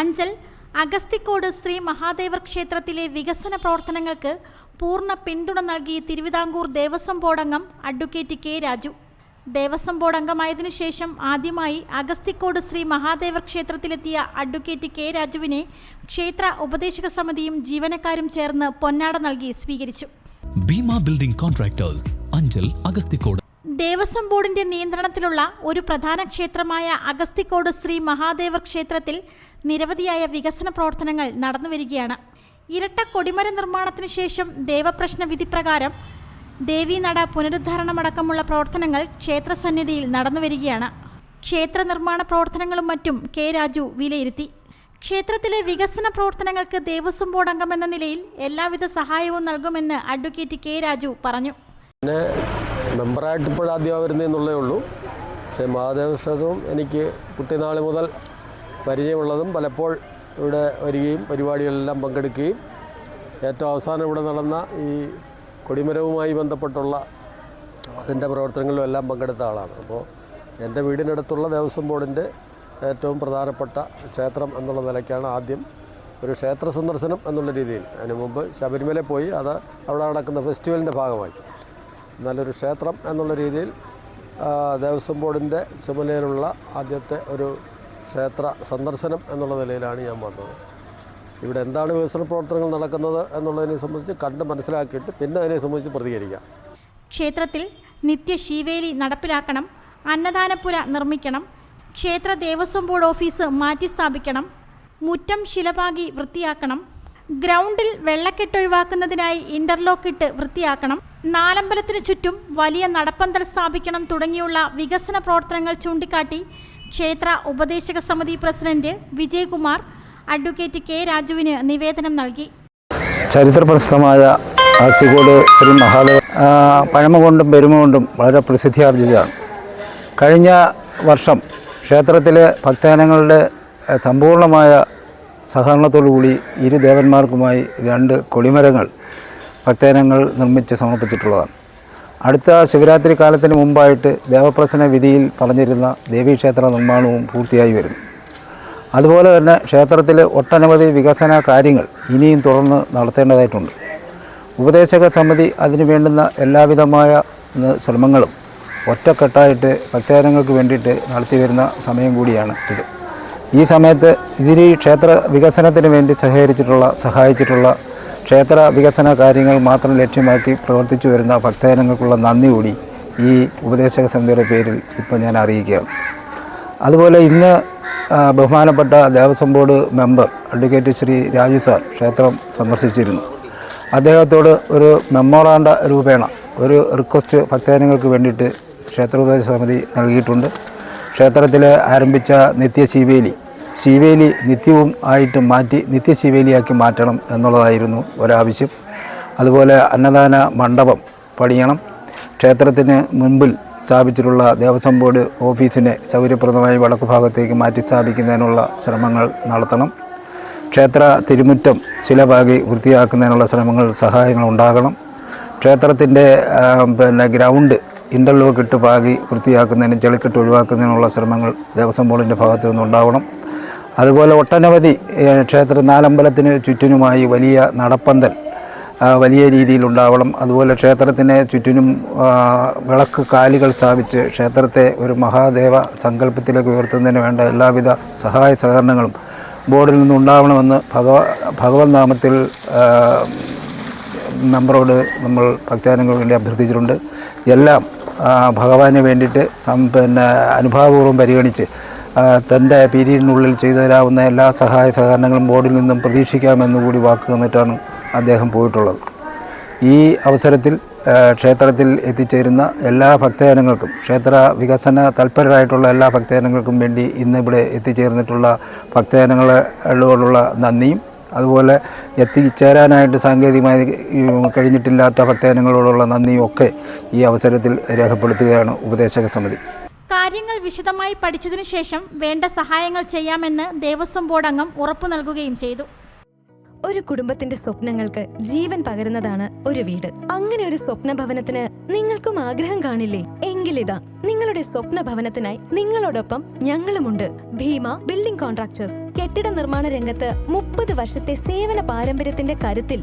അഞ്ചൽ അഗസ്തിക്കോട് ശ്രീ മഹാദേവർ ക്ഷേത്രത്തിലെ വികസന പ്രവർത്തനങ്ങൾക്ക് പൂർണ പിന്തുണ നൽകി Thiruvithamkoor Devaswom ബോർഡംഗം advocate K Raju. Devaswom board അംഗമായതിനു ശേഷം ആദ്യമായി അഗസ്തിക്കോട് ശ്രീ മഹാദേവർ ക്ഷേത്രത്തിലെത്തിയ അഡ്വക്കേറ്റ് കെ രാജുവിനെ ക്ഷേത്ര ഉപദേശക സമിതിയും ജീവനക്കാരും ചേർന്ന് പൊന്നാട നൽകി സ്വീകരിച്ചു. ഭീമ ബിൽഡിംഗ് കോൺട്രാക്ടേഴ്സ് അഞ്ചൽ അഗസ്തിക്കോട് ദേവസ്വം ബോർഡിന്റെ നിയന്ത്രണത്തിലുള്ള ഒരു പ്രധാന ക്ഷേത്രമായ അഗസ്തിക്കോട് ശ്രീ മഹാദേവർ ക്ഷേത്രത്തിൽ നിരവധിയായ വികസന പ്രവർത്തനങ്ങൾ നടന്നു വരികയാണ്. ഇരട്ട കൊടിമര നിർമ്മാണത്തിന് ശേഷം ദേവപ്രശ്ന വിധി പ്രകാരം ദേവീനട പുനരുദ്ധാരണമടക്കമുള്ള പ്രവർത്തനങ്ങൾ ക്ഷേത്രസന്നിധിയിൽ നടന്നുവരികയാണ് ക്ഷേത്ര നിർമ്മാണ പ്രവർത്തനങ്ങളും മറ്റും കെ രാജു വിലയിരുത്തി. ക്ഷേത്രത്തിലെ വികസന പ്രവർത്തനങ്ങൾക്ക് ദേവസ്വം ബോർഡ് അംഗമെന്ന നിലയിൽ എല്ലാവിധ സഹായവും നൽകുമെന്ന് അഡ്വക്കേറ്റ് കെ രാജു പറഞ്ഞു. മെമ്പറായിട്ട് ഇപ്പോഴാദ്യം വരുന്നതെന്നുള്ളേ ഉള്ളൂ. പക്ഷേ മഹാദേവ ക്ഷേത്രം എനിക്ക് കുട്ടിനാൾ മുതൽ പരിചയമുള്ളതും പലപ്പോൾ ഇവിടെ വരികയും പരിപാടികളെല്ലാം പങ്കെടുക്കുകയും ഏറ്റവും അവസാനം ഇവിടെ നടന്ന ഈ കൊടിമരവുമായി ബന്ധപ്പെട്ടുള്ള അതിന്റെ പ്രവർത്തനങ്ങളിലും എല്ലാം പങ്കെടുത്ത ആളാണ്. അപ്പോൾ എന്റെ വീടിനടുത്തുള്ള ദേവസ്വം ബോർഡിന്റെ ഏറ്റവും പ്രധാനപ്പെട്ട ക്ഷേത്രം എന്നുള്ള നിലയ്ക്കാണ് ആദ്യം ഒരു ക്ഷേത്ര സന്ദർശനം എന്നുള്ള രീതിയിൽ. അതിന് മുമ്പ് ശബരിമല പോയി അത് അവിടെ നടക്കുന്ന ഫെസ്റ്റിവലിന്റെ ഭാഗമായി. നല്ലൊരു ക്ഷേത്രം എന്നുള്ള രീതിയിൽ ദേവസ്വം ബോർഡിന്റെ ചുമതലയിലുള്ള ആദ്യത്തെ ഒരു ക്ഷേത്ര സന്ദർശനം എന്നുള്ള നിലയിലാണ് ഞാൻ വന്നത്. ഇവിടെ എന്താണ് വികസന പ്രവർത്തനങ്ങൾ നടക്കുന്നത് എന്നുള്ളതിനെ സംബന്ധിച്ച് കണ്ട് മനസ്സിലാക്കിയിട്ട് പിന്നെ അതിനെ സംബന്ധിച്ച് പ്രതികരിക്കാം. ക്ഷേത്രത്തിൽ നിത്യ നിത്യശീവേലി നടപ്പിലാക്കണം അന്നദാനപ്പുര നിർമ്മിക്കണം ക്ഷേത്ര ദേവസ്വം ബോർഡ് ഓഫീസ് മാറ്റി സ്ഥാപിക്കണം മുറ്റം ശിലപാകി വൃത്തിയാക്കണം ഗ്രൗണ്ടിൽ വെള്ളക്കെട്ടൊഴിവാക്കുന്നതിനായി ഇട്ട് വൃത്തിയാക്കണം നാലമ്പലത്തിന് ചുറ്റും വലിയ നടപ്പന്തൽ സ്ഥാപിക്കണം തുടങ്ങിയുള്ള വികസന പ്രവർത്തനങ്ങൾ ചൂണ്ടിക്കാട്ടി ക്ഷേത്ര ഉപദേശക സമിതി പ്രസിഡന്റ് വിജയകുമാർ അഡ്വക്കേറ്റ് കെ രാജുവിന് നിവേദനം നൽകി. ചരിത്രപ്രസിദ്ധമായ ആസിഗോഡ് ശ്രീ മഹാദേവ പഴമ കൊണ്ടും പെരുമ കൊണ്ടും വളരെ പ്രസിദ്ധിയാർജിച്ചതാണ്. കഴിഞ്ഞ വർഷം ക്ഷേത്രത്തിലെ ഭക്തജനങ്ങളുടെ സമ്പൂർണമായ സഹകരണത്തോടുകൂടി ഇരു ദേവന്മാർക്കുമായി രണ്ട് കൊടിമരങ്ങൾ ഭക്തജനങ്ങൾ നിർമ്മിച്ച് സമർപ്പിച്ചിട്ടുള്ളതാണ്. അടുത്ത ശിവരാത്രി കാലത്തിന് മുമ്പായിട്ട് ദേവപ്രശ്ന വിധിയിൽ പറഞ്ഞിരുന്ന ദേവീക്ഷേത്ര നിർമ്മാണവും പൂർത്തിയായി വരുന്നു. അതുപോലെ തന്നെ ക്ഷേത്രത്തിൽ ഒട്ടനവധി വികസന കാര്യങ്ങൾ ഇനിയും തുടർന്ന് നടത്തേണ്ടതായിട്ടുണ്ട്. ഉപദേശക സമിതി അതിനു വേണ്ടുന്ന എല്ലാവിധമായ ശ്രമങ്ങളും ഒറ്റക്കെട്ടായിട്ട് ഭക്തജനങ്ങൾക്ക് വേണ്ടിയിട്ട് നടത്തി വരുന്ന സമയം കൂടിയാണ് ഇത്. ഈ സമയത്ത് ഇതിന് ക്ഷേത്ര വികസനത്തിന് വേണ്ടി സഹകരിച്ചിട്ടുള്ള സഹായിച്ചിട്ടുള്ള ക്ഷേത്ര വികസന കാര്യങ്ങൾ മാത്രം ലക്ഷ്യമാക്കി പ്രവർത്തിച്ചു വരുന്ന ഭക്തജനങ്ങൾക്കുള്ള നന്ദി കൂടി ഈ ഉപദേശക സമിതിയുടെ പേരിൽ ഇപ്പോൾ ഞാൻ അറിയിക്കുകയാണ്. അതുപോലെ ഇന്ന് ബഹുമാനപ്പെട്ട Devaswom board member advocate Sree Raju sir ക്ഷേത്രം സന്ദർശിച്ചിരുന്നു. അദ്ദേഹത്തോട് ഒരു മെമ്മോറാണ്ട രൂപേണ ഒരു റിക്വസ്റ്റ് ഭക്തജനങ്ങൾക്ക് വേണ്ടിയിട്ട് ക്ഷേത്രോപദേശ സമിതി നൽകിയിട്ടുണ്ട്. ക്ഷേത്രത്തിൽ ആരംഭിച്ച നിത്യ ശീവേലി നിത്യവും ആയിട്ട് മാറ്റി നിത്യ ശീവേലിയാക്കി മാറ്റണം എന്നുള്ളതായിരുന്നു ഒരാവശ്യം. അതുപോലെ അന്നദാന മണ്ഡപം പണിയണം. ക്ഷേത്രത്തിന് മുൻപിൽ സ്ഥാപിച്ചിട്ടുള്ള ദേവസ്വം ബോർഡ് ഓഫീസിനെ സൗകര്യപ്രദമായി വടക്കു ഭാഗത്തേക്ക് മാറ്റി സ്ഥാപിക്കുന്നതിനുള്ള ശ്രമങ്ങൾ നടത്തണം. ക്ഷേത്ര തിരുമുറ്റം ശിലപാകി വൃത്തിയാക്കുന്നതിനുള്ള ശ്രമങ്ങൾ സഹായങ്ങൾ ഉണ്ടാകണം. ക്ഷേത്രത്തിന്റെ പിന്നെ ഗ്രൗണ്ട് ഇന്റർലോക്ക് ഇട്ട് പാകി വൃത്തിയാക്കുന്നതിനും ചെളിക്കെട്ട് ഒഴിവാക്കുന്നതിനുള്ള ശ്രമങ്ങൾ ദേവസ്വം ബോർഡിന്റെ ഭാഗത്തു നിന്നുണ്ടാവണം അതുപോലെ ഒട്ടനവധി ക്ഷേത്ര നാലമ്പലത്തിന് ചുറ്റിനുമായി വലിയ നടപ്പന്തൽ വലിയ രീതിയിലുണ്ടാവണം അതുപോലെ ക്ഷേത്രത്തിന് ചുറ്റിനും വിളക്ക് കാലികൾ സ്ഥാപിച്ച് ക്ഷേത്രത്തെ ഒരു മഹാദേവ സങ്കല്പത്തിലേക്ക് ഉയർത്തുന്നതിന് വേണ്ട എല്ലാവിധ സഹായ സഹകരണങ്ങളും ബോർഡിൽ നിന്നുണ്ടാവണമെന്ന് ഭഗവ ഭഗവത് നാമത്തിൽ മെമ്പറോട് നമ്മൾ ഭക്തജനങ്ങൾക്ക് വേണ്ടി അഭ്യർത്ഥിച്ചിട്ടുണ്ട്. എല്ലാം ഭഗവാന് വേണ്ടിയിട്ട് പിന്നെ അനുഭാവപൂർവം പരിഗണിച്ച് തന്റെ പീരീഡിനുള്ളിൽ ചെയ്തു തരാവുന്ന എല്ലാ സഹായ സഹകരണങ്ങളും ബോർഡിൽ നിന്നും പ്രതീക്ഷിക്കാമെന്നുകൂടി വാക്ക് തന്നിട്ടാണ് അദ്ദേഹം പോയിട്ടുള്ളത്. ഈ അവസരത്തിൽ ക്ഷേത്രത്തിൽ എത്തിച്ചേരുന്ന എല്ലാ ഭക്തജനങ്ങൾക്കും ക്ഷേത്ര വികസന തൽപരരായിട്ടുള്ള എല്ലാ ഭക്തജനങ്ങൾക്കും വേണ്ടി ഇന്നിവിടെ എത്തിച്ചേർന്നിട്ടുള്ള ഭക്തജനങ്ങളോടുള്ള നന്ദിയും അതുപോലെ എത്തിച്ചേരാനായിട്ട് സാങ്കേതികമായി കഴിഞ്ഞിട്ടില്ലാത്ത ഭക്തജനങ്ങളോടുള്ള നന്ദിയും ഒക്കെ ഈ അവസരത്തിൽ രേഖപ്പെടുത്തുകയാണ് ഉപദേശക സമിതി. കാര്യങ്ങൾ വിശദമായി പഠിച്ചതിനു ശേഷം വേണ്ട സഹായങ്ങൾ ചെയ്യാമെന്ന് ദേവസ്വം ബോർഡ് അംഗം ഉറപ്പു നൽകുകയും ചെയ്തു. ഒരു കുടുംബത്തിന്റെ സ്വപ്നങ്ങൾക്ക് ജീവൻ പകരുന്നതാണ് ഒരു വീട്. അങ്ങനെ ഒരു സ്വപ്ന ഭവനത്തിന് നിങ്ങൾക്കും ആഗ്രഹം കാണില്ലേ? എങ്കിലിതാ നിങ്ങളുടെ സ്വപ്ന ഭവനത്തിനായി നിങ്ങളോടൊപ്പം ഞങ്ങളുമുണ്ട്. Bheema building contractors. കെട്ടിട നിർമ്മാണ രംഗത്ത് മുപ്പത് വർഷത്തെ സേവന പാരമ്പര്യത്തിന്റെ കരുത്തിൽ